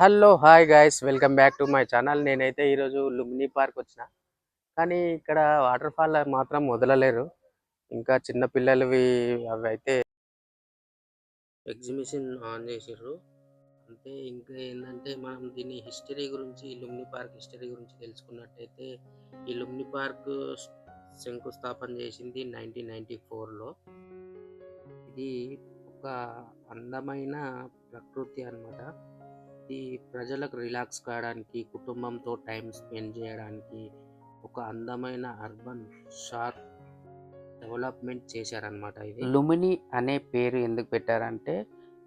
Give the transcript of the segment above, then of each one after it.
Hello hi guys. Welcome back to my channel. నేనైతే ఈరోజు Lumbini park వచ్చిన. కానీ ఇక్కడ వాటర్ ఫాల్ మాత్రం వదలలేరు. ఇంకా చిన్నపిల్లలవి అవి అయితే ఎగ్జిబిషన్ ఆన్ చేసారు అంటే ఇంకా ఏంటంటే మనం దీని హిస్టరీ గురించి లుమ్ని పార్క్ హిస్టరీ గురించి తెలుసుకున్నట్టయితే ఈ లుమ్ని పార్క్ శంకుస్థాపన చేసింది నైన్టీన్ నైన్టీ ఫోర్లో. ఇది ఒక అందమైన ప్రకృతి అన్నమాట. ఇది ప్రజలకు రిలాక్స్ కావడానికి కుటుంబంతో టైం స్పెండ్ చేయడానికి ఒక అందమైన అర్బన్ షార్ప్ డెవలప్మెంట్ చేశారనమాట ఇది. లుమిని అనే పేరు ఎందుకు పెట్టారంటే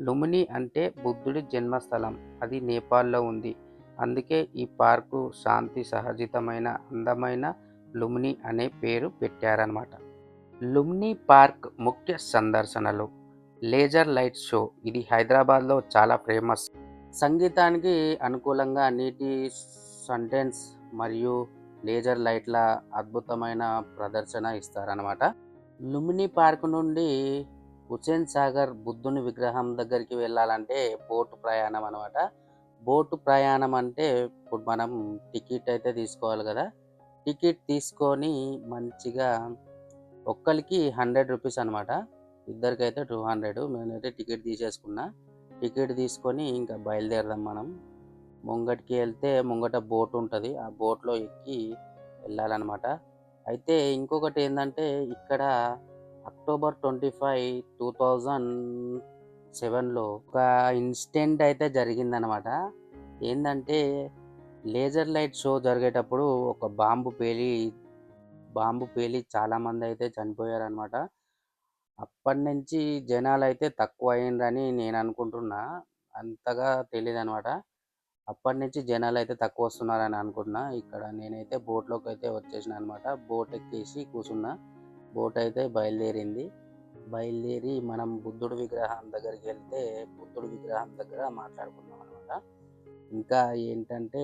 లుమిని అంటే బుద్ధుడి జన్మస్థలం. అది నేపాల్లో ఉంది. అందుకే ఈ పార్కు శాంతి సహజితమైన అందమైన లుమిని అనే పేరు పెట్టారనమాట లుమ్ని పార్క్ ముఖ్య సందర్శనలు. Laser light show. ఇది హైదరాబాద్లో చాలా ఫేమస్. సంగీతానికి అనుకూలంగా నీటి సంటెన్స్ మరియు లేజర్ లైట్ల అద్భుతమైన ప్రదర్శన ఇస్తారనమాట లుమిని పార్క్ నుండి హుసేన్ సాగర్ బుద్ధుని విగ్రహం దగ్గరికి వెళ్ళాలంటే బోటు ప్రయాణం అనమాట బోటు ప్రయాణం అంటే ఇప్పుడు మనం టికెట్ అయితే తీసుకోవాలి కదా. టికెట్ తీసుకొని మంచిగా ఒక్కరికి హండ్రెడ్ రూపీస్ అనమాట ఇద్దరికైతే టూ హండ్రెడ్. నేనైతే టికెట్ తీసేసుకున్నా. టికెట్ తీసుకొని ఇంకా బయలుదేరదాం మనం. ముంగటికి వెళ్తే ముంగట బోట్ ఉంటుంది. ఆ బోట్లో ఎక్కి వెళ్ళాలన్నమాట. అయితే ఇంకొకటి ఏంటంటే ఇక్కడ October twenty five two thousand సెవెన్లో ఒక ఇన్సిడెంట్ అయితే జరిగిందనమాట ఏంటంటే లేజర్ లైట్ షో జరిగేటప్పుడు ఒక బాంబు పేలి బాంబు పేలి చాలామంది అయితే చనిపోయారనమాట అప్పటి నుంచి జనాలు అయితే తక్కువ అయ్యిండ్రని నేను అనుకుంటున్నా అంతగా తెలియదు అనమాట అప్పటి నుంచి జనాలు అయితే తక్కువ వస్తున్నారని అనుకుంటున్నా. ఇక్కడ నేనైతే బోట్లోకి అయితే వచ్చేసిన అనమాట బోట్ ఎక్కేసి కూర్చున్నా బోట్ అయితే బయలుదేరింది. బయలుదేరి మనం బుద్ధుడి విగ్రహం దగ్గరికి వెళ్తే బుద్ధుడి విగ్రహం దగ్గర మాట్లాడుకున్నాం అనమాట ఇంకా ఏంటంటే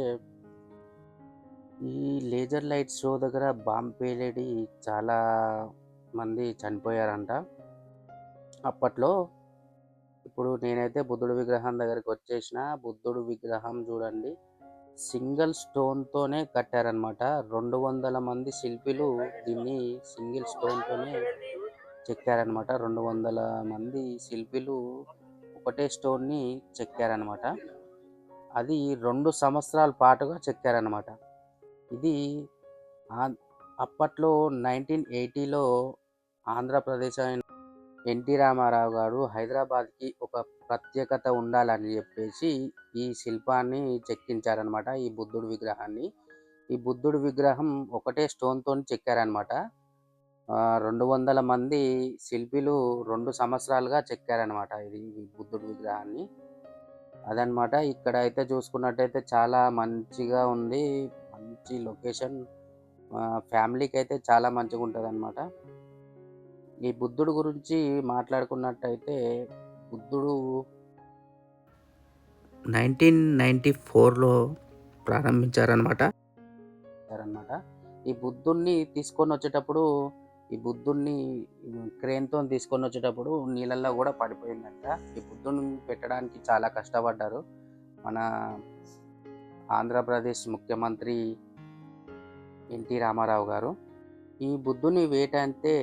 ఈ లేజర్ లైట్ షో దగ్గర బాంబ్ పేలేడి చాలా మంది చనిపోయారంట. అప్పట్లో ఇప్పుడు నేనైతే బుద్ధుడి విగ్రహం దగ్గరికి వచ్చేసిన బుద్ధుడు విగ్రహం చూడండి సింగిల్ స్టోన్తోనే కట్టారనమాట రెండు వందల మంది శిల్పులు దీన్ని సింగిల్ స్టోన్తోనే చెక్కారనమాట రెండు వందల మంది శిల్పులు ఒకటే స్టోన్ని చెక్కారనమాట అది రెండు సంవత్సరాల పాటుగా చెక్కారనమాట ఇది అప్పట్లో నైన్టీన్ ఎయిటీలో ఆంధ్రప్రదేశ్ అయిన ఎన్టీ రామారావు గారు హైదరాబాద్కి ఒక ప్రత్యేకత ఉండాలని చెప్పేసి ఈ శిల్పాన్ని చెక్కించారనమాట ఈ బుద్ధుడి విగ్రహాన్ని. ఈ బుద్ధుడి విగ్రహం ఒకటే స్టోన్తో చెక్కారనమాట రెండు వందల మంది శిల్పులు రెండు సంవత్సరాలుగా చెక్కారనమాట ఇది ఈ బుద్ధుడి విగ్రహాన్ని. అదనమాట ఇక్కడ అయితే చూసుకున్నట్టయితే చాలా మంచిగా ఉంది. మంచి లొకేషన్ ఫ్యామిలీకి అయితే చాలా మంచిగా ఉంటుంది అనమాట ఈ బుద్ధుడు గురించి మాట్లాడుకున్నట్టయితే బుద్ధుడు నైన్టీన్ నైంటీ ఫోర్లో ప్రారంభించారనమాట అనమాట ఈ బుద్ధుడిని తీసుకొని వచ్చేటప్పుడు ఈ బుద్ధుడిని క్రేన్తో తీసుకొని వచ్చేటప్పుడు నీళ్ళల్లో కూడా పడిపోయిందంట. ఈ బుద్ధుడిని పెట్టడానికి చాలా కష్టపడ్డారు. మన ఆంధ్రప్రదేశ్ ముఖ్యమంత్రి ఎన్టీ రామారావు గారు. ఈ బుద్ధుని వెయిట్ అంటే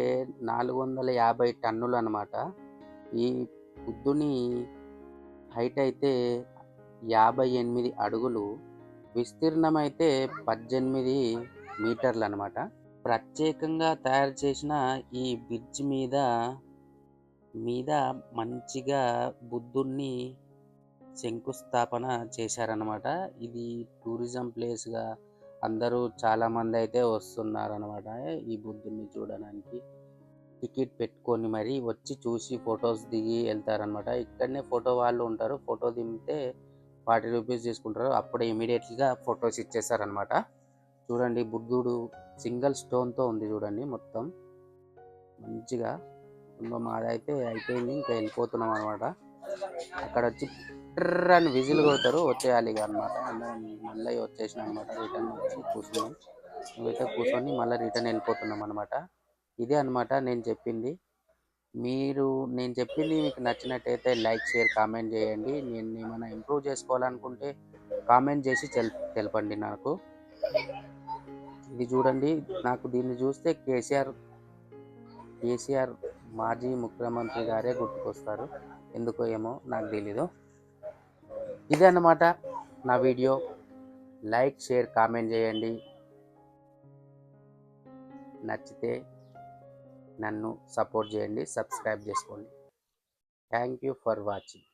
నాలుగు వందల యాభై టన్నులు అనమాట ఈ బుద్ధుని హైట్ అయితే యాభై ఎనిమిది అడుగులు విస్తీర్ణం అయితే పద్దెనిమిది మీటర్లు అనమాట ప్రత్యేకంగా తయారు చేసిన ఈ బ్రిడ్జ్ మీద మీద మంచిగా బుద్ధుణ్ణి శంకుస్థాపన చేశారనమాట. ఇది టూరిజం ప్లేస్గా అందరూ చాలామంది అయితే వస్తున్నారు అనమాట ఈ బుద్ధుడిని చూడడానికి. టికెట్ పెట్టుకొని మరి వచ్చి చూసి ఫొటోస్ దిగి వెళ్తారనమాట ఇక్కడనే ఫోటో వాళ్ళు ఉంటారు. ఫోటో దిగితే ఫార్టీ రూపీస్ తీసుకుంటారు. అప్పుడే ఇమీడియట్గా ఫొటోస్ ఇచ్చేస్తారనమాట చూడండి బుద్ధుడు సింగిల్ స్టోన్తో ఉంది చూడండి మొత్తం. మంచిగా. మాదైతే అయిపోయింది. ఇంకా వెళ్ళిపోతున్నాం అనమాట అక్కడ వచ్చి అని విజిల్ కొడతారు వచ్చేయాలి ఇక అనమాట మళ్ళీ వచ్చేసిన అనమాట రిటర్న్ వచ్చి కూర్చున్నాం. నువ్వైతే కూర్చొని మళ్ళీ రిటర్న్ వెళ్ళిపోతున్నాం అనమాట ఇదే అనమాట నేను చెప్పింది. మీరు నేను చెప్పింది మీకు నచ్చినట్టయితే లైక్ షేర్ కామెంట్ చేయండి. నేను ఏమైనా ఇంప్రూవ్ చేసుకోవాలనుకుంటే కామెంట్ చేసి తెల్ తెలపండి నాకు. ఇది చూడండి నాకు దీన్ని చూస్తే కేసీఆర్ కేసీఆర్ మాజీ ముఖ్యమంత్రి గారే గుర్తుకొస్తారు. ఎందుకో ఏమో నాకు తెలీదు. ఇదే అన్నమాట నా వీడియో. లైక్ షేర్ కామెంట్ చేయండి. నచ్చితే నన్ను సపోర్ట్ చేయండి సబ్స్క్రైబ్ చేసుకోండి. Thank you for watching.